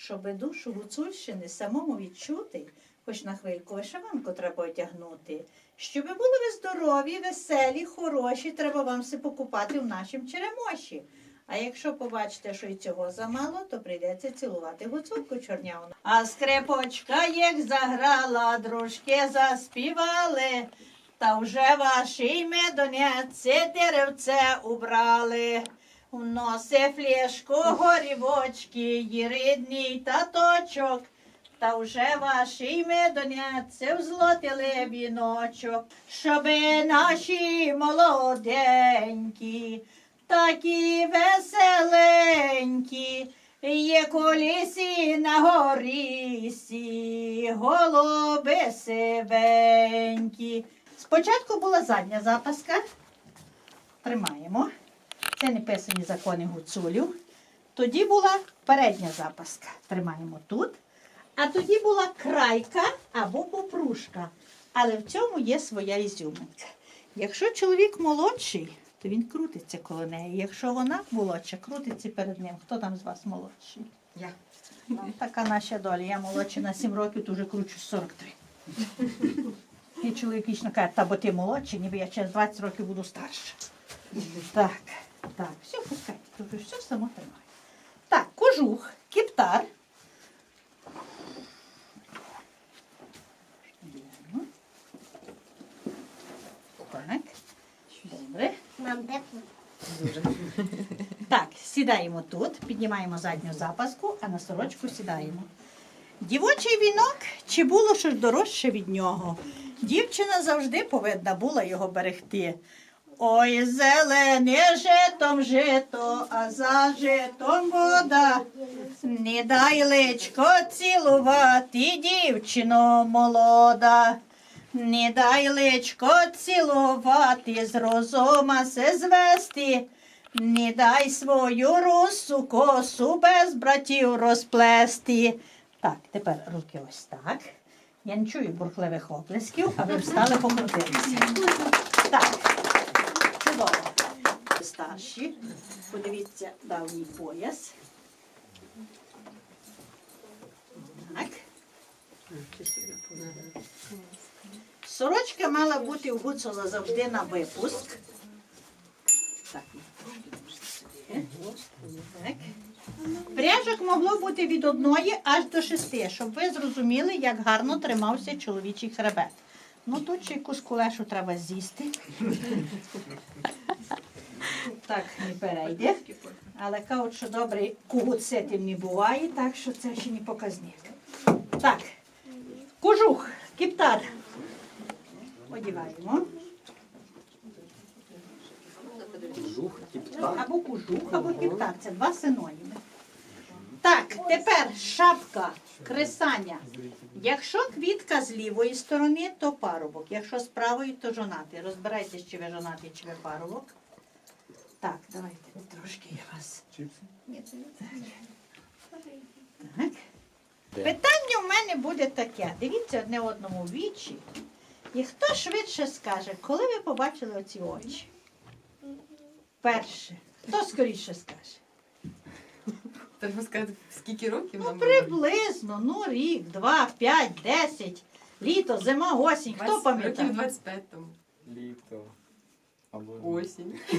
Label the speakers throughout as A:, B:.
A: Щоби душу гуцульщини самому відчути, хоч на хвильку вишиванку треба одягнути. Щоби були ви здорові, веселі, хороші, треба вам все покупати в нашім черемоші. А якщо побачите, що і цього замало, то прийдеться цілувати гуцулку чорняву. А скрипочка як заграла, дружки заспівали, та вже ваші медоняці деревце убрали. В носи флешку горівочки, рідний таточок, та вже ваші медоняці взлотили віночок, щоби наші молоденькі, такі веселенькі, як у лісі на горісі, голуби сивенькі. Спочатку була задня запаска. Тримаємо. Це не писані закони гуцулів. Тоді була передня запаска. Тримаємо тут. А тоді була крайка або попружка. Але в цьому є своя ізюминка. Якщо чоловік молодший, то він крутиться коло неї. Якщо вона молодша, крутиться перед ним. Хто там з вас молодший?
B: Я.
A: Ну, така наша доля. Я молодша на 7 років, то вже кручу 43. І чоловік вічно каже, та бо ти молодший, ніби я через 20 років буду старша. Так, так, все, пускайте, то вже все само тримає. Так, кожух, кіптар. Так, добре.
C: Мам, тепло.
A: Так, сідаємо тут, піднімаємо задню запаску, а на сорочку сідаємо. Дівочий вінок, чи було щось дорожче від нього? Дівчина завжди повинна була його берегти. Ой, зелене житом жито, а за житом вода. Не дай личко цілувати, дівчино молода. Не дай личко цілувати, з розума се звести. Не дай свою русу косу без братів розплести. Так, тепер руки ось так. Я не чую бурхливих оплесків, а ви встали покрутилися. Так, чудово. Старші, подивіться давній пояс. Так. Сорочка мала бути у завжди на випуск. Так. Так. Пряжок могло бути від одної аж до шести, щоб ви зрозуміли, як гарно тримався чоловічий хребет. Ну тут ще якусь кулешу треба з'їсти. Так, не перейде. Але кажуть, що добрий кугут ситим не буває, так що це ще не показник. Так, кожух, кіптар. Одіваємо.
D: Жух, кіптар.
A: Або кожух, або кіптар. Це два синоніми. Так, тепер шапка, кресання. Якщо квітка з лівої сторони, то парубок. Якщо з правої, то жонатий. Розбирайтесь, чи ви жонатий, чи ви парубок. Так, давайте трошки я вас. Так. Питання в мене буде таке. Дивіться одне одному в вічі. І хто швидше скаже, коли ви побачили оці очі? Перше. Хто скоріше скаже?
B: Треба сказати, скільки років
A: Ну, приблизно, ну, рік, два, п'ять, десять, літо, зима, осінь. Хто
B: Років
A: пам'ятає?
B: 25 тому.
D: Літо. Або
B: Осінь.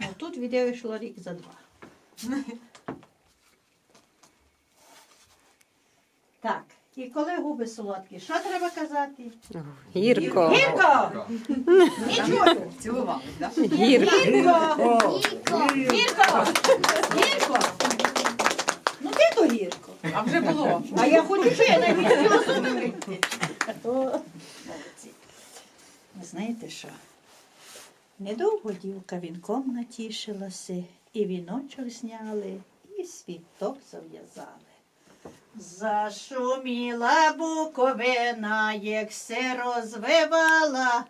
A: Ну, тут відео йшло рік за два. Так, і коли губи солодкі, що треба казати?
E: Гірко.
A: Гірко! Нічого!
B: Цілували, так?
E: Гірко.
A: Гірко! Гірко! Гірко! Ну ти то гірко.
B: А вже було.
A: А я хочу, що я навіть філософію. Знаєте що? Недовго дівка вінком натішилася, і віночок зняли, і світок зав'язали. Зашуміла буковина, як се розвивала,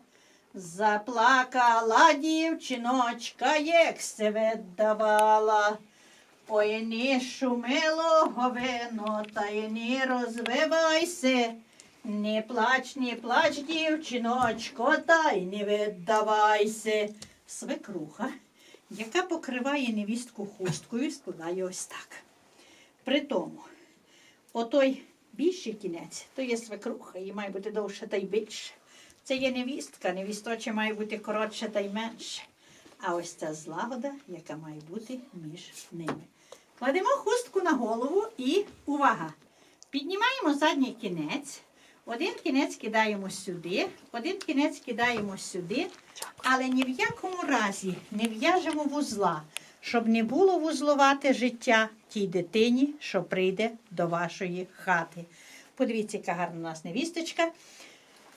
A: заплакала дівчиночка, як се віддавала. Ой, не шумило говино, та й не розвивайся. Не плач, не плач, дівчиночко, та й не віддавайся. Свекруха, яка покриває невістку хусткою, складає ось так. При тому, отой більший кінець, то є свекруха, її має бути довше та й більше. Це є невістка, невісточе має бути коротше та й менше. А ось ця злагода, яка має бути між ними. Кладемо хустку на голову і увага! Піднімаємо задній кінець. Один кінець кидаємо сюди, один кінець кидаємо сюди, але ні в якому разі не в'яжемо вузла, щоб не було вузлувати життя тій дитині, що прийде до вашої хати. Подивіться, яка гарна у нас невісточка.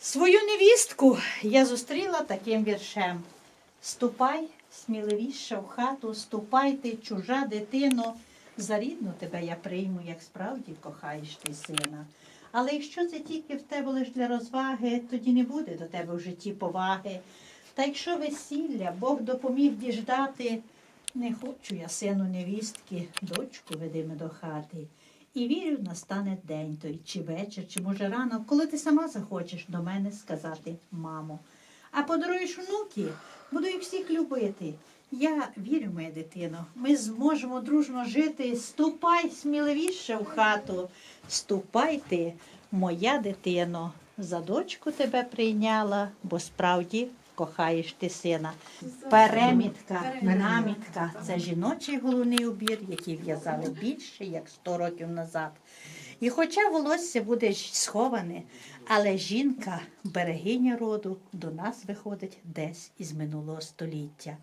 A: Свою невістку я зустріла таким віршем. Ступай сміливіше в хату, ступай ти, чужа дитино, за рідну тебе я прийму, як справді кохаєш ти сина. Але якщо це тільки в тебе лиш для розваги, тоді не буде до тебе в житті поваги. Та якщо весілля Бог допоміг діждати, не хочу я сину невістки, дочку ведиме до хати. І вірю, настане день той, чи вечір, чи може рано, коли ти сама захочеш до мене сказати мамо. А подаруєш внуки, буду їх всіх любити. Я вірю, моя дитино, ми зможемо дружно жити. Ступай сміливіше в хату. Ступай ти, моя дитино, за дочку тебе прийняла, бо справді кохаєш ти сина. Перемітка, намітка це жіночий головний убір, який в'язали більше як 100 років назад. І хоча волосся буде сховане, але жінка, берегиня роду, до нас виходить десь із минулого століття.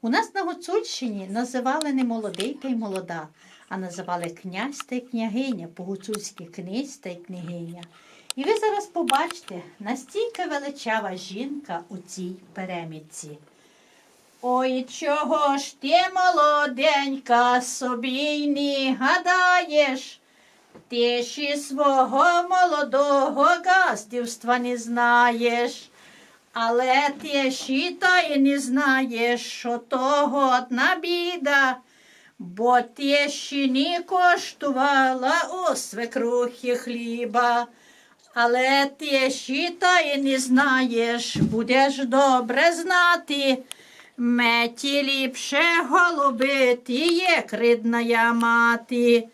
A: У нас на Гуцульщині називали не молодий та й молода, а називали князь та й княгиня, по-гуцульськи князь та й княгиня. І ви зараз побачите, настільки величава жінка у цій перемітці. Ой, чого ж ти, молоденька, собі й не гадаєш? Ти ще свого молодого газдівства не знаєш, але ти ще та й не знаєш, що того одна біда, бо не коштувала у свекрухи хліба. Але ти ще та й не знаєш, будеш добре знати. Меті ліпше голубити, як ридна мати.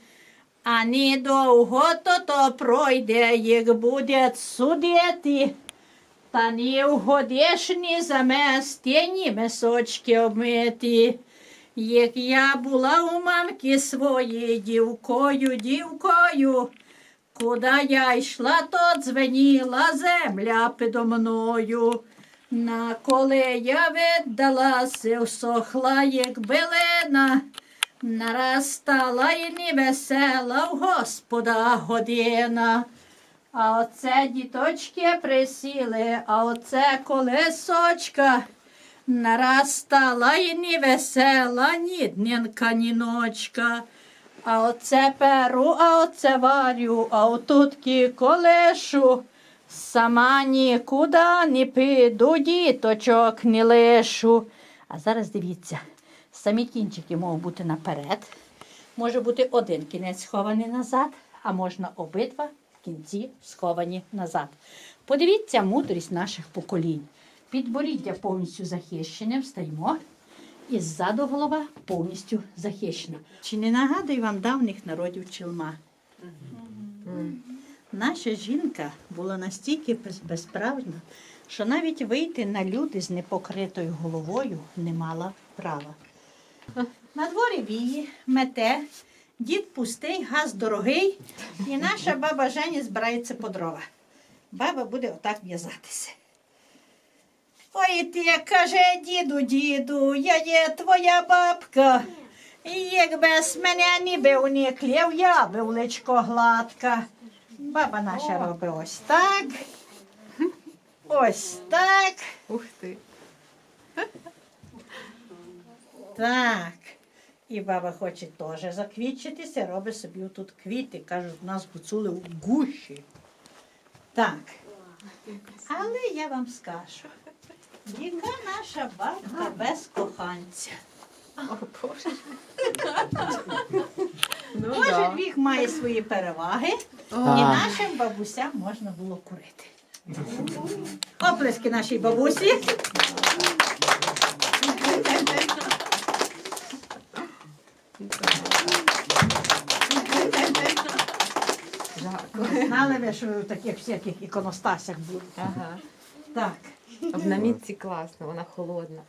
A: А недовго то то пройде, як буде судити. Та не вгодиш ні замести, ні месочки обмити. Як я була у мамки своєї дівкою, дівкою, Куди я йшла, то дзвеніла земля підо мною. На коли я віддалася, всохла, як билина, нараз стала і невесела в Господа година. А оце діточки присіли, а оце колесочка. Нараз стала і невесела, ні днінка, ні ночка. А оце перу, а оце варю, а отутки колешу. Сама нікуди не піду, діточок не лишу. А зараз дивіться, самі кінчики можуть бути наперед. Може бути один кінець схований назад, а можна обидва кінці сховані назад. Подивіться мудрість наших поколінь. Підборіддя повністю захищене, встаємо. І ззаду голова повністю захищена. Чи не нагадує вам давніх народів чилма? Наша жінка була настільки без- безправна, що навіть вийти на люди з непокритою головою не мала права. На дворі віє, мете, дід пустий, газ дорогий, і наша баба Женя збирається по дрова. Баба буде отак в'язатися. Ой, ти каже, діду, діду, я є твоя бабка. І якби з мене ніби уніклів, я би личко гладка. Баба наша робить ось так. Ось так.
B: Ух ти.
A: Так. І баба хоче теж заквітчитися, робить собі тут квіти. Кажуть, у нас гуцули в гущі. Так. Але я вам скажу, яка наша бабка без коханця?
B: О, Боже. Ну,
A: Кожен
B: да.
A: вік має свої переваги, і нашим бабусям можна було курити. Оплески нашій бабусі. знали ви, що ви в таких всяких іконостасях будете.
B: Ага.
A: Так.
B: В намітці класно, вона холодна.